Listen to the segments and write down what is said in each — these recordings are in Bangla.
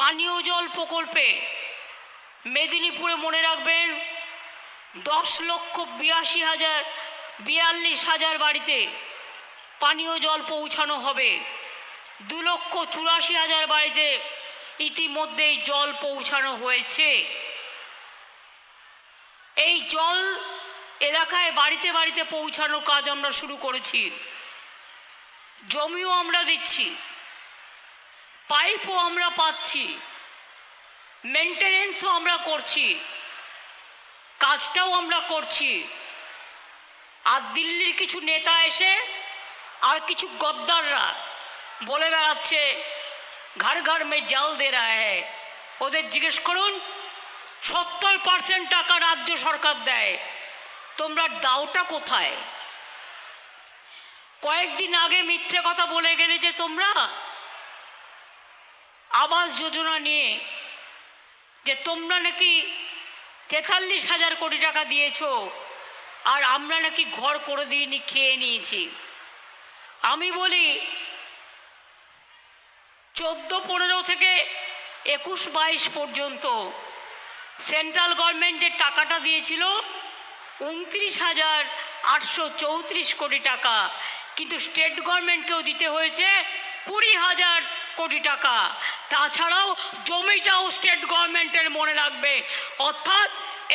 পানীয় জল প্রকল্পে মেদিনীপুরে মনে রাখবেন দশ লক্ষ বিয়াশি হাজার, বিয়াল্লিশ হাজার বাড়িতে পানীয় জল পৌঁছানো হবে। দু লক্ষ চুরাশি হাজার বাড়িতে ইতিমধ্যেই জল পৌঁছানো হয়েছে। এই জল এলাকায় বাড়িতে বাড়িতে পৌঁছানোর কাজ আমরা শুরু করেছি। জমিও আমরা দিচ্ছি। পাইপও আমরা পাচ্ছি মেনটেনেন্সও আমরা করছি, কাজটাও আমরা করছি। আর দিল্লির কিছু নেতা এসে আর কিছু গদ্দাররা বলে বেড়াচ্ছে, ঘর ঘর মে জল দে রা হ্যায়। ওদের জিজ্ঞেস করুন, সত্তর পার্সেন্ট টাকা রাজ্য সরকার দেয়। তোমরা দাওটা কোথায়? কয়েকদিন আগে মিথ্যে কথা বলে গেলে যে তোমরা আবাস যোজনা নিয়ে যে তোমরা নাকি তেতাল্লিশ হাজার কোটি টাকা দিয়েছ, আর আমরা নাকি ঘর করে দিইনি, খেয়ে নিয়েছি। আমি বলি, চোদ্দ পনেরো থেকে একুশ বাইশ পর্যন্ত সেন্ট্রাল গভর্নমেন্টের টাকাটা দিয়েছিল উনত্রিশ হাজার আটশো চৌত্রিশ কোটি টাকা, কিন্তু স্টেট গভর্নমেন্টকেও দিতে হয়েছে কুড়ি হাজার কোটি টাকা। তাছাড়াও জমিটাও স্টেট গভর্নমেন্টের মনে রাখবে। অর্থাৎ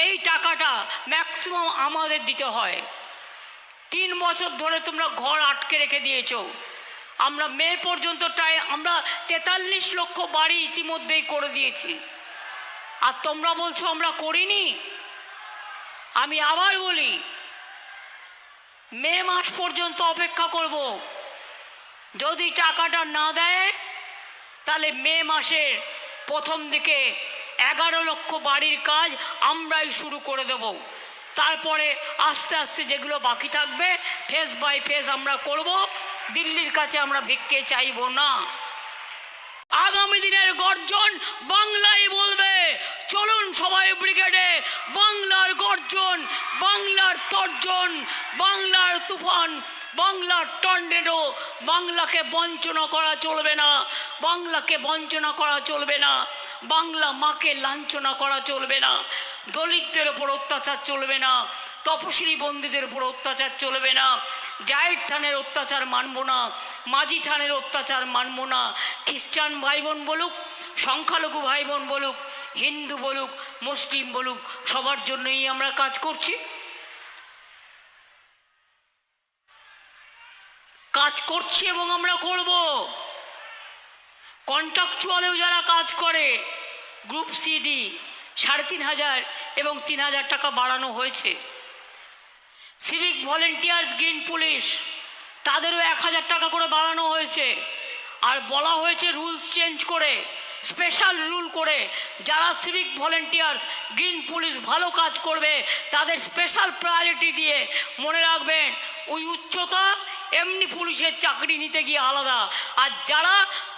এই টাকাটা ম্যাক্সিমাম আমাদের দিতে হয়। তিন বছর ধরে তোমরা ঘর আটকে রেখে দিয়েছ। আমরা মে পর্যন্ত টাই আমরা তেতাল্লিশ লক্ষ বাড়ি ইতিমধ্যেই করে দিয়েছি। আর তোমরা বলছো আমরা করিনি? আমি আবার বলি, মে মাস পর্যন্ত অপেক্ষা করব। যদি টাকাটা না দেয় তাহলে মে মাসের প্রথম দিকে এগারো লক্ষ বাড়ির কাজ আমরাই শুরু করে দেব। তারপরে আস্তে আস্তে যেগুলো বাকি থাকবে ফেস বাই ফেস আমরা করব। দিল্লির কাছে আমরা ভিক্ষে চাইব না। আগামী দিনের গর্জন বাংলায় বলবে। চলুন সবাই ব্রিগেডে, বাংলার গর্জন, বাংলার তর্জন, বাংলার তুফান, বাংলার টর্নেডো, বাংলাকে বঞ্চনা করা চলবে না, বাংলাকে বঞ্চনা করা চলবে না, বাংলা মাকে লাঞ্ছনা করা চলবে না, দলিতদের ওপর অত্যাচার চলবে না তপশিলি বন্দীদের উপর অত্যাচার চলবে না জায়েদ থানের অত্যাচার মানব না মাঝি থানের অত্যাচার মানব না, খ্রিস্টান ভাই বোন বলুক, সংখ্যালঘু ভাই বোন বলুক, হিন্দু বলুক, মুসলিম বলুক, সবার জন্যই আমরা কাজ করছি। কাজ করছি এবং আমরা করব। কন্ট্রাকচুয়ালেও যারা কাজ করে গ্রুপ সিডি সাড়ে তিন হাজার এবং তিন হাজার টাকা বাড়ানো হয়েছে। সিভিক ভলেন্টিয়ার্স গ্রিন পুলিশ তাদেরও এক হাজার টাকা করে বাড়ানো হয়েছে। আর বলা হয়েছে রুলস চেঞ্জ করে স্পেশাল রুল করে, যারা সিভিক ভলেন্টিয়ার্স গ্রিন পুলিশ ভালো কাজ করবে, তাদের স্পেশাল প্রায়োরিটি দিয়ে মনে রাখবেন, ওই উচ্চতা, এমনি পুলিশের চাকরি নিতে গিয়ে আলাদা। আর যারা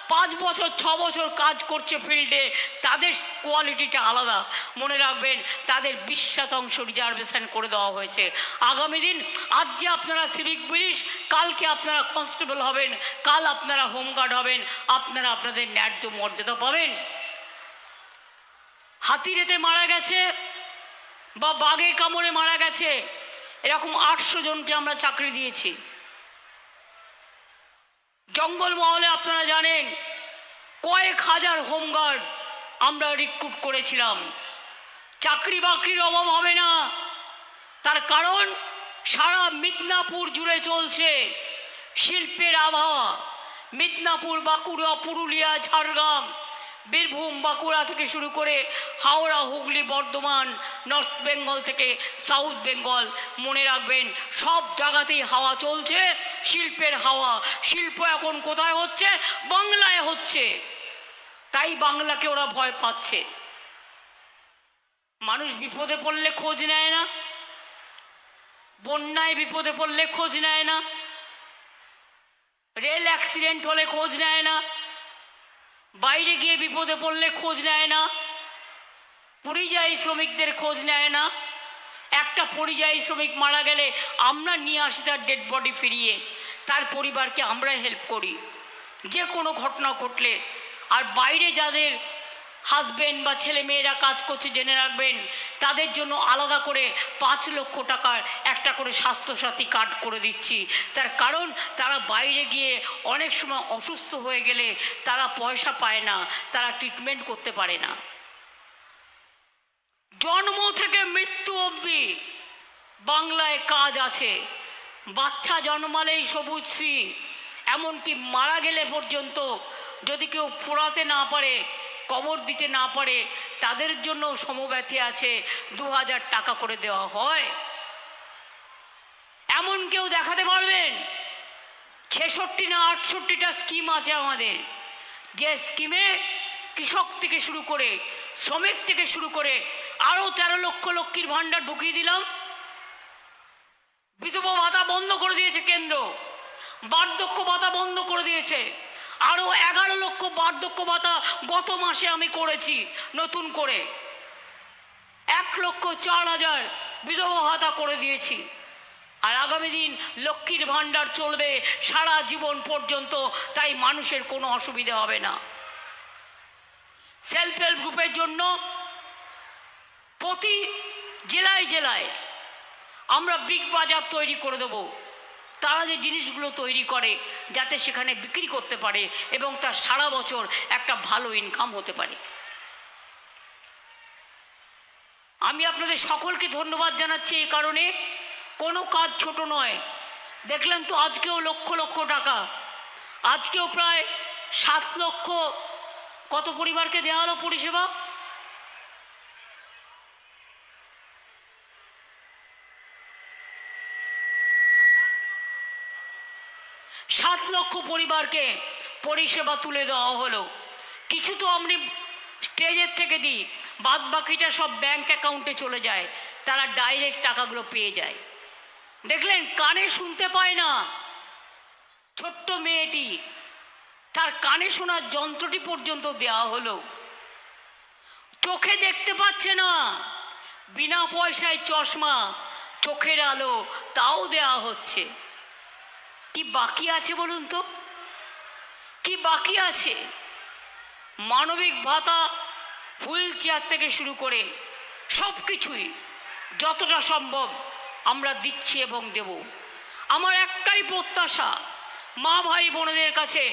পাঁচ বছর, ছ বছর কাজ করছে ফিল্ডে, তাদের কোয়ালিটিটা আলাদা। মনে রাখবেন, তাদের বিশ শতাংশ রিজার্ভেশন করে দেওয়া হয়েছে। আগামী দিন আজ যে আপনারা সিভিক পুলিশ, কালকে আপনারা কনস্টেবল হবেন, কাল আপনারা হোমগার্ড হবেন, আপনারা আপনাদের ন্যায্য মর্যাদা পাবেন। হাতিরেতে মারা গেছে বা বাঘে কামড়ে মারা গেছে, এরকম আটশো জনকে আমরা চাকরি দিয়েছি। জঙ্গলমহলে আপনারা জানেন, কয়েক হাজার হোমগার্ড আমরা রিক্রুট করেছিলাম। চাকরি বাকরির অভাব হবে না। তার কারণ, সারা মিদনাপুর জুড়ে চলছে শিল্পের আবহাওয়া। মিদনাপুর, বাঁকুড়া, পুরুলিয়া, ঝাড়গ্রাম। বীরভূম বাঁকুড়া থেকে শুরু করে হাওড়া, হুগলি, বর্ধমান, নর্থ বেঙ্গল থেকে সাউথ বেঙ্গল মনে রাখবেন, সব জায়গাতেই হাওয়া চলছে, শিল্পের হাওয়া। শিল্প এখন কোথায় হচ্ছে? বাংলায় হচ্ছে। তাই বাংলাকে ওরা ভয় পাচ্ছে। মানুষ বিপদে পড়লে খোঁজ নেয় না। বন্যায় বিপদে পড়লে খোঁজ নেয় না। রেল অ্যাক্সিডেন্ট হলে খোঁজ নেয় না। বাইরে গিয়ে বিপদে পড়লে খোঁজ নেয় না। পরিযায়ী শ্রমিকদের খোঁজ নেয় না। একটা পরিযায়ী শ্রমিক মারা গেলে আমরা নিয়ে আসি তার ডেড বডি ফিরিয়ে। তার পরিবারকে আমরা হেল্প করি। যে কোনো ঘটনা ঘটলে। আর বাইরে যাদের হাজবেন্ড বা ছেলে মেয়েরা কাজ করছে, জেনে রাখবেন, তাদের জন্য আলাদা করে পাঁচ লক্ষ টাকার একটা করে স্বাস্থ্যসাথী কার্ড করে দিচ্ছি। তার কারণ, তারা বাইরে গিয়ে অনেক সময় অসুস্থ হয়ে গেলে তারা পয়সা পায় না, তারা ট্রিটমেন্ট করতে পারে না। জন্ম থেকে মৃত্যু অবধি বাংলায় কাজ আছে। বাচ্চা জন্মালেই সবুজ শ্রী, এমনকি মারা গেলে পর্যন্ত যদি কেউ পোড়াতে না পারে, কবর দিতে না পারে, তাদের জন্য সমব্যথী আছে দু হাজার টাকা করে দেওয়া হয়। দেখাতে পারবেন। ছেষট্টি না আটষট্টিটা স্কিম আছে আমাদের। যে স্কিমে কৃষক থেকে শুরু করে, শ্রমিক থেকে শুরু করে আরও তেরো লক্ষ লক্ষ্মীর ভাণ্ডার ঢুকিয়ে দিলাম। বিধবা ভাতা বন্ধ করে দিয়েছে কেন্দ্র। বার্ধক্য ভাতা বন্ধ করে দিয়েছে। আরও এগারো লক্ষ বার্ধক্য ভাতা গত মাসে আমি করেছি নতুন করে। এক লক্ষ চার হাজার বিধবা ভাতা করে দিয়েছি। আর আগামী দিন লক্ষ্মীর ভাণ্ডার চলবে সারা জীবন পর্যন্ত, তাই মানুষের কোনো অসুবিধা হবে না। সেলফ হেল্প গ্রুপের জন্য প্রতি জেলায় জেলায় আমরা বিগ বাজার তৈরি করে দেব। তারা যে জিনিসগুলো তৈরি করে, যাতে সেখানে বিক্রি করতে পারে এবং তার সারা বছর একটা ভালো ইনকাম হতে পারে। আমি আপনাদের সকলকে ধন্যবাদ জানাচ্ছি এই কারণে। কোনো কাজ ছোট নয়। দেখলেন তো আজকেও লক্ষ লক্ষ টাকা। আজকেও প্রায় সাত লক্ষ। কত পরিবারকে দেওয়া হলো পরিষেবা? সাত লক্ষ পরিবারকে পরিষেবা তুলে দেওয়া হলো। কিছু তো আমরা স্টেজের থেকে দিই। বাদ বাকিটা সব ব্যাংক অ্যাকাউন্টে চলে যায়। তারা ডাইরেক্ট টাকাগুলো পেয়ে যায়। দেখলেন কানে শুনতে পায় না। ছোট্ট মেয়েটি, তার কানে শোনার যন্ত্রটি পর্যন্ত দেওয়া হলো। চোখে দেখতে পাচ্ছে না। বিনা পয়সায় চশমা চোখের আলো তাও দেওয়া হচ্ছে। কি বাকি আছে বলুন তো? কি বাকি আছে? মানবিক ভাতা, হুইল চেয়ার থেকে শুরু করে সব কিছুই যতটা সম্ভব আমরা দিচ্ছি এবং দেব। আমার একটাই প্রত্যাশা, মা ভাই বোনদের কাছে,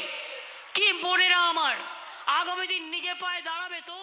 কি বোনেরা আমার আগামী দিন নিজে পায়ে দাঁড়াবে তো?